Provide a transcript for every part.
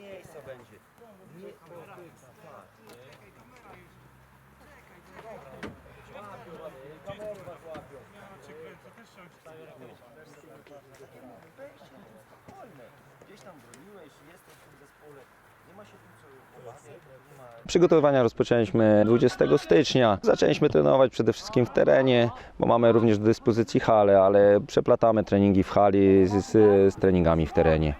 miejsca będzie. Nie tak. Przygotowania rozpoczęliśmy 20 stycznia. Zaczęliśmy trenować przede wszystkim w terenie, bo mamy również do dyspozycji halę, ale przeplatamy treningi w hali z, z, z treningami w terenie.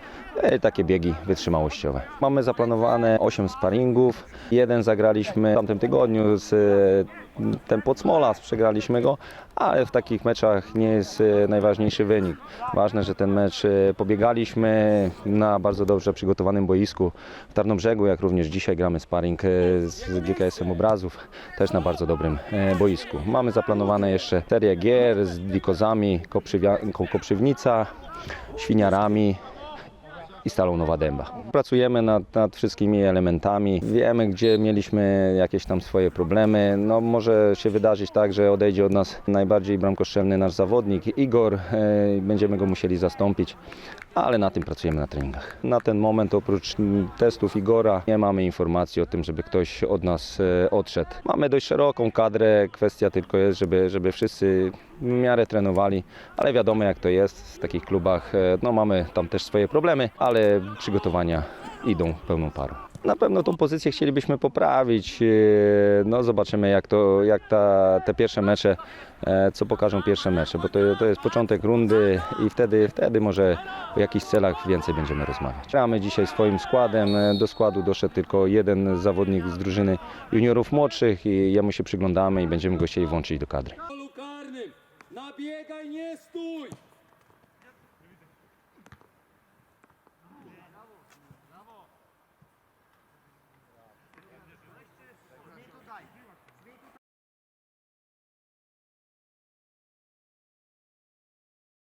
Takie biegi wytrzymałościowe. Mamy zaplanowane 8 sparingów. Jeden zagraliśmy w tamtym tygodniu z Tempo Smolas, przegraliśmy go, ale w takich meczach nie jest e, najważniejszy wynik. Ważne, że ten mecz e, pobiegaliśmy na bardzo dobrze przygotowanym boisku w Tarnobrzegu, jak również dzisiaj gramy sparring e, z GKS-em Obrazów, też na bardzo dobrym boisku. Mamy zaplanowane jeszcze serię gier z Dikozami, Koprzywnica, Świniarami i Stalą Nowa Dęba. Pracujemy nad, nad wszystkimi elementami. Wiemy, gdzie mieliśmy jakieś tam swoje problemy. No, może się wydarzyć tak, że odejdzie od nas najbardziej bramkoszczelny nasz zawodnik Igor. E, Będziemy go musieli zastąpić, ale na tym pracujemy na treningach. Na ten moment oprócz testów Igora nie mamy informacji o tym, żeby ktoś od nas e, odszedł. Mamy dość szeroką kadrę, kwestia tylko jest, żeby, żeby wszyscy w miarę trenowali, ale wiadomo jak to jest w takich klubach. e, No mamy tam też swoje problemy, ale przygotowania idą pełną parą. Na pewno tą pozycję chcielibyśmy poprawić. e, No zobaczymy jak to, jak ta, te pierwsze mecze, e, co pokażą pierwsze mecze, bo to, to jest początek rundy i wtedy, wtedy może o jakichś celach więcej będziemy rozmawiać. Gramy dzisiaj swoim składem. Do składu doszedł tylko jeden zawodnik z drużyny juniorów młodszych i jemu się przyglądamy i będziemy go chcieli włączyć do kadry. Nabiegaj, nie stój!